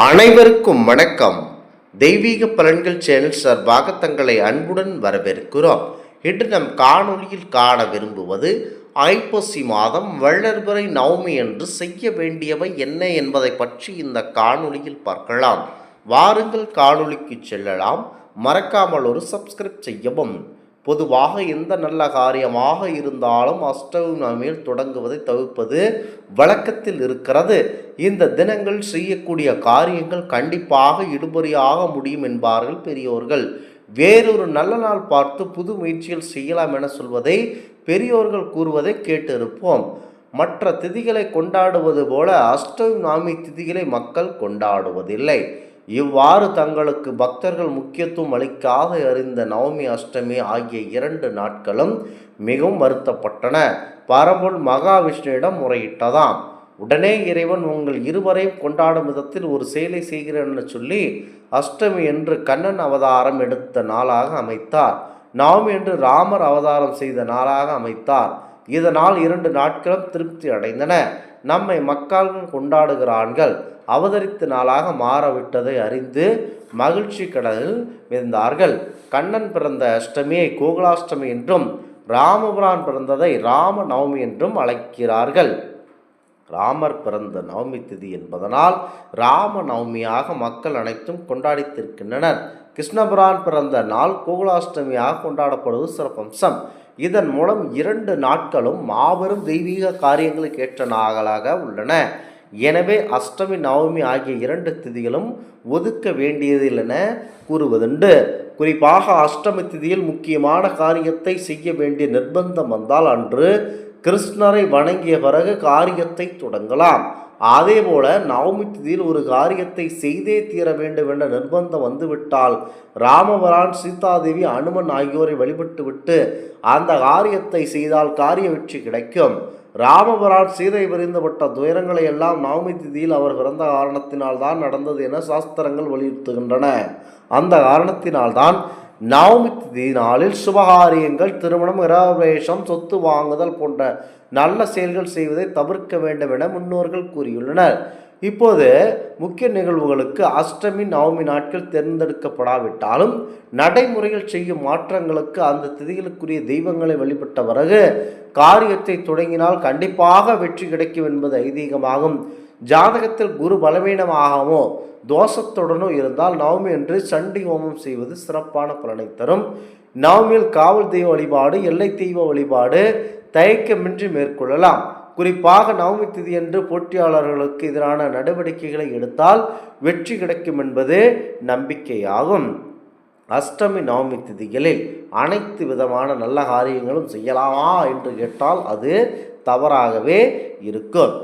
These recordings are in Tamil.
அனைவருக்கும் வணக்கம். தெய்வீக பலன்கள் சேனல் சார்பாக தங்களை அன்புடன் வரவேற்கிறோம். இன்று நம் காணொளியில் காண விரும்புவது ஐப்பசி மாதம் வள்ளர்பிறை நவமி என்று செய்ய வேண்டியவை என்ன என்பதை பற்றி இந்த காணொளியில் பார்க்கலாம். வாருங்கள் காணொளிக்கு செல்லலாம். மறக்காமல் ஒரு சப்ஸ்கிரைப் செய்யவும். பொதுவாக எந்த நல்ல காரியமாக இருந்தாலும் அஷ்டமியில் தொடங்குவதை தவிர்ப்பது வழக்கத்தில் இருக்கிறது. இந்த தினங்கள் செய்யக்கூடிய காரியங்கள் கண்டிப்பாக இடுபறியாக முடியும் என்பார்கள் பெரியோர்கள். வேறொரு நல்ல நாள் பார்த்து புது முயற்சிகள் செய்யலாம் என சொல்வதை பெரியோர்கள் கூறுவதை கேட்டிருப்போம். மற்ற திதிகளை கொண்டாடுவது போல அஷ்டமி நாமி திதிகளை மக்கள் கொண்டாடுவதில்லை. இவ்வாறு தங்களுக்கு பக்தர்கள் முக்கியத்துவம் அளிக்காத அறிந்த நவமி அஷ்டமி ஆகிய இரண்டு நாட்களும் மிகவும் வருத்தப்பட்டன. பரம்பொருள் மகாவிஷ்ணுவிடம் முறையிட்டதாம். உடனே இறைவன் உங்கள் இருவரையும் கொண்டாடும் விதத்தில் ஒரு செயலை செய்கிறேன் சொல்லி அஷ்டமி என்று கண்ணன் அவதாரம் எடுத்த நாளாக அமைத்தார். நவமி என்று ராமர் அவதாரம் செய்த நாளாக அமைத்தார். இதனால் இரண்டு நாட்களும் திருப்தி அடைந்தன. நம்மை மக்கள் கொண்டாடுகிறான்கள் அவதரித்த நாளாக மாறவிட்டதை அறிந்து மகிழ்ச்சி கடலில் மிதந்தார்கள் கண்ணன் பிறந்த அஷ்டமியை கோகுலாஷ்டமி என்றும் ராமபுரான் பிறந்ததை ராம நவமி என்றும் அழைக்கிறார்கள். ராமர் பிறந்த நவமி திதி என்பதனால் ராம நவமியாக மக்கள் அனைத்தும் கொண்டாடித்திருக்கின்றனர். கிருஷ்ணபுரான் பிறந்த நாள் கோகுலாஷ்டமியாக கொண்டாடப்படுவது சிறப்பம்சம். இதன் மூலம் இரண்டு நாட்களும் மாபெரும் தெய்வீக காரியங்களுக்கு ஏற்ற நாகலாக உள்ளன. எனவே அஷ்டமி நவமி ஆகிய இரண்டு திதிகளும் ஒதுக்க வேண்டியதில்லை என கூறுவதுண்டு. குறிப்பாக அஷ்டமி திதியில் முக்கியமான காரியத்தை செய்ய வேண்டிய நிர்பந்தம் வந்தால் அன்று கிருஷ்ணரை வணங்கிய பிறகு காரியத்தை தொடங்கலாம். அதேபோல நவமி திதியில் ஒரு காரியத்தை செய்தே தீர வேண்டும் என்ற நிர்பந்தம் வந்துவிட்டால் ராமவரான் சீதாதேவி அனுமன் ஆகியோரை வழிபட்டுவிட்டு அந்த காரியத்தை செய்தால் காரிய வெற்றி கிடைக்கும். ராமபுரான் சீதை விரிந்துபட்ட துயரங்களை எல்லாம் நவமி திதியில் அவர் பிறந்த காரணத்தினால் தான் நடந்தது என சாஸ்திரங்கள் வலியுறுத்துகின்றன. அந்த காரணத்தினால்தான் நவமி திதி நாளில் சுபகாரியங்கள் திருமணம் இரவேஷம் சொத்து வாங்குதல் போன்ற நல்ல செயல்கள் செய்வதை தவிர்க்க வேண்டும் என முன்னோர்கள் கூறியுள்ளனர். இப்போது முக்கிய நிகழ்வுகளுக்கு அஷ்டமி நவமி நாட்கள் தேர்ந்தெடுக்கப்படாவிட்டாலும் நடைமுறையில் செய்யும் மாற்றங்களுக்கு அந்த திதிகளுக்குரிய தெய்வங்களை வழிபட்ட பிறகு காரியத்தை தொடங்கினால் கண்டிப்பாக வெற்றி கிடைக்கும் என்பது ஐதீகமாகும். ஜாதகத்தில் குரு பலவீனமாகவோ தோஷத்துடனோ இருந்தால் நவமி என்று சண்டி ஹோமம் செய்வது சிறப்பான பலனை தரும். நவமியில் காவல் தெய்வ வழிபாடு எல்லை தெய்வ வழிபாடு தயக்கமின்றி மேற்கொள்ளலாம். குறிப்பாக நவமி திதி என்று போட்டியாளர்களுக்கு எதிரான நடவடிக்கைகளை எடுத்தால் வெற்றி கிடைக்கும் என்பது நம்பிக்கையாகும். அஷ்டமி நவமி திதிகளில் அனைத்து விதமான நல்ல காரியங்களும் செய்யலாமா என்று கேட்டால் அது தவறாகவே இருக்கும்.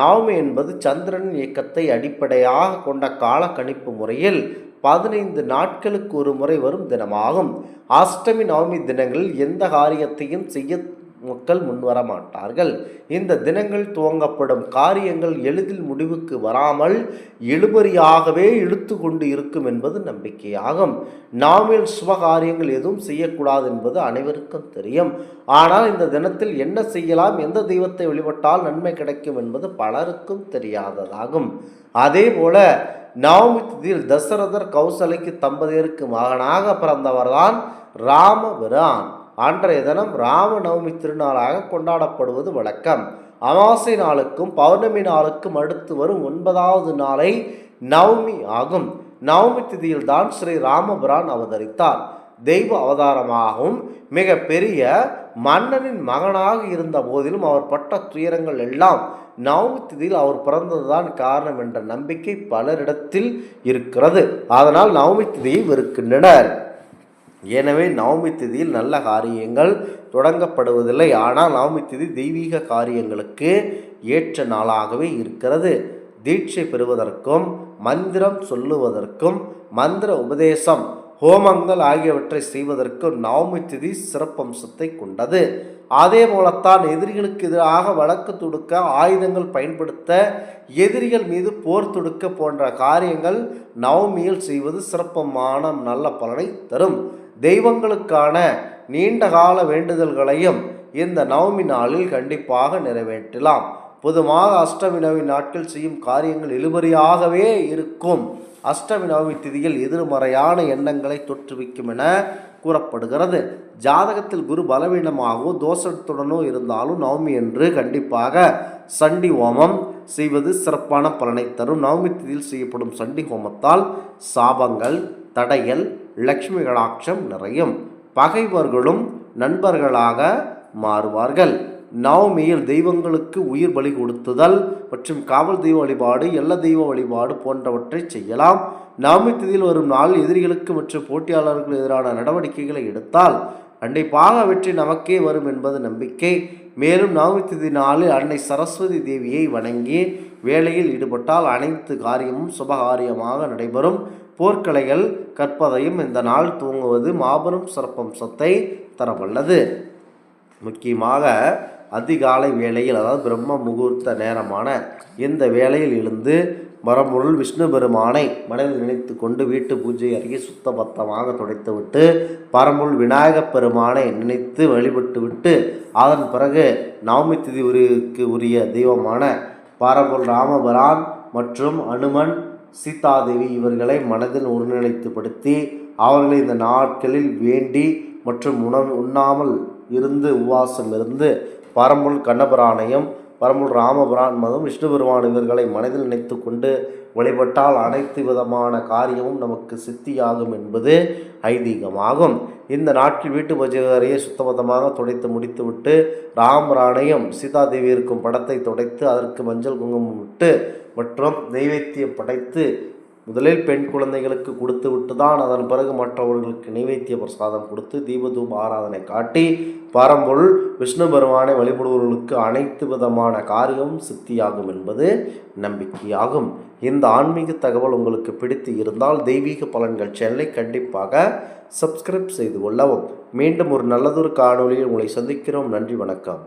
நவமி என்பது சந்திரன் இயக்கத்தை அடிப்படையாக கொண்ட கால கணிப்பு முறையில் பதினைந்து நாட்களுக்கு ஒரு முறை வரும் தினமாகும். அஷ்டமி நவமி தினங்களில் எந்த காரியத்தையும் செய்ய மக்கள் முன்வர மாட்டார்கள். இந்த தினங்கள் துவங்கப்படும் காரியங்கள் எளிதில் முடிவுக்கு வராமல் இழுபறியாகவே இழுத்து கொண்டு இருக்கும் என்பது நம்பிக்கையாகும். நாமில் சுபகாரியங்கள் எதுவும் செய்யக்கூடாது என்பது அனைவருக்கும் தெரியும். ஆனால் இந்த தினத்தில் என்ன செய்யலாம் எந்த தெய்வத்தை வழிபட்டால் நன்மை கிடைக்கும் என்பது பலருக்கும் தெரியாததாகும். அதே போல நவமி திதியில் தசரதர் கௌசலைக்கு தம்பதியருக்கு மகனாக பிறந்தவர்தான் ராமபிரான். அன்றைய தினம் ராமநவமி திருநாளாக கொண்டாடப்படுவது வழக்கம். அமாவாசை நாளுக்கும் பௌர்ணமி நாளுக்கும் அடுத்து வரும் ஒன்பதாவது நாளை நவமி ஆகும். நவமி திதியில்தான் ஸ்ரீ ராமபிரான் அவதரித்தார். தெய்வ அவதாரமாகவும் மிக பெரிய மன்னனின் மகனாக இருந்த போதிலும் அவர் பட்ட துயரங்கள் எல்லாம் நவமி திதியில் அவர் பிறந்ததுதான் காரணம் என்ற நம்பிக்கை பலரிடத்தில் இருக்கிறது. அதனால் நவமி திதியை வெறுக்கின்றனர். எனவே நவமி திதியில் நல்ல காரியங்கள் தொடங்கப்படுவதில்லை. ஆனால் நவமி திதி தெய்வீக காரியங்களுக்கு ஏற்ற நாளாகவே இருக்கிறது. தீட்சை பெறுவதற்கும் மந்திரம் சொல்லுவதற்கும் மந்திர உபதேசம் ஹோமங்கள் ஆகியவற்றை செய்வதற்கு நவமி திதி சிறப்பம்சத்தை கொண்டது. அதே போலத்தான் எதிரிகளுக்கு எதிராக வழக்கு தொடுக்க ஆயுதங்கள் பயன்படுத்த எதிரிகள் மீது போர் தொடுக்க போன்ற காரியங்கள் நவமியில் செய்வது சிறப்பமான நல்ல பலனை தரும். தெய்வங்களுக்கான நீண்ட கால வேண்டுதல்களையும் இந்த நவமி நாளில் கண்டிப்பாக நிறைவேற்றலாம். பொதுவாக அஷ்டமி நவமி நாட்கள் செய்யும் காரியங்கள் இழுபறியாகவே இருக்கும். அஷ்டமி நவமி திதியில் எதிர்மறையான எண்ணங்களை தோற்றுவிக்கும் என கூறப்படுகிறது. ஜாதகத்தில் குரு பலவீனமாகவோ தோஷத்துடனோ இருந்தாலும் நவமி என்று கண்டிப்பாக சண்டி ஹோமம் செய்வது சிறப்பான பலனை தரும். நவமி திதியில் செய்யப்படும் சண்டி ஹோமத்தால் சாபங்கள் தடைகள் லக்ஷ்மி கடாட்சம் நிறையும். பகைவர்களும் நண்பர்களாக மாறுவார்கள். நவமியில் தெய்வங்களுக்கு உயிர் பலி கொடுத்துதல் மற்றும் காவல் தெய்வ வழிபாடு எல்ல தெய்வ வழிபாடு போன்றவற்றை செய்யலாம். நவமி திதியில் வரும் நாள் எதிரிகளுக்கு மற்றும் போட்டியாளர்களுக்கு எதிரான நடவடிக்கைகளை எடுத்தால் கண்டிப்பாக வெற்றி நமக்கே வரும் என்பது நம்பிக்கை. மேலும் நவமி திதி நாளில் அன்னை சரஸ்வதி தேவியை வணங்கி வேலையில் ஈடுபட்டால் அனைத்து காரியமும் சுபகாரியமாக நடைபெறும். போர்க்கலைகள் கற்பதையும் இந்த நாள் தூங்குவது மாபெரும் சிறப்பம்சத்தை தரவல்லது. முக்கியமாக அதிகாலை வேளையில் அதாவது பிரம்ம முகூர்த்த நேரமான இந்த வேளையில் எழுந்து மரமுருள் விஷ்ணு பெருமானை மனதில் நினைத்து கொண்டு வீட்டு பூஜை அருகே சுத்தபத்தமாக துடைத்துவிட்டு பரமுள் விநாயகப் பெருமானை நினைத்து வழிபட்டு விட்டு அதன் பிறகு நவமி திதி உரிக்கு உரிய தெய்வமான பரமுள் ராமபரான் மற்றும் அனுமன் சீதாதேவி இவர்களை மனதில் ஒருங்கிணைத்துப்படுத்தி அவர்களை இந்த நாட்களில் வேண்டி மற்றும் உணவு உண்ணாமல் இருந்து உவாசம் இருந்து பரம்புல் கண்ணபுராணையும் பரம்புல் ராமபிரான்மதும் விஷ்ணு பெருமான் இவர்களை மனதில் நினைத்து கொண்டு வழிபட்டால் அனைத்து விதமான காரியமும் நமக்கு சித்தியாகும் என்பது ஐதீகமாகும். இந்த நாட்டில் வீட்டு பஜகரையை சுத்தபத்தமாக துடைத்து முடித்துவிட்டு ராமரானையும் சீதாதேவி இருக்கும் படத்தை துடைத்து அதற்கு மஞ்சள் குங்குமம் விட்டு மற்றும் நைவேத்தியம் படைத்து முதலில் பெண் குழந்தைகளுக்கு கொடுத்து விட்டு தான் அதன் பிறகு மற்றவர்களுக்கு நைவேத்திய பிரசாதம் கொடுத்து தீபதூப ஆராதனை காட்டி பரம்பொருள் விஷ்ணு பெருமானை வழிபடுபவர்களுக்கு அனைத்து விதமான காரியமும் சித்தியாகும் என்பது நம்பிக்கையாகும். இந்த ஆன்மீக தகவல் உங்களுக்கு பிடித்து இருந்தால் தெய்வீக பலன்கள் சேனலை கண்டிப்பாக சப்ஸ்கிரைப் செய்து கொள்ளவும். மீண்டும் ஒரு நல்லதொரு காணொளியில் உங்களை சந்திக்கிறோம். நன்றி வணக்கம்.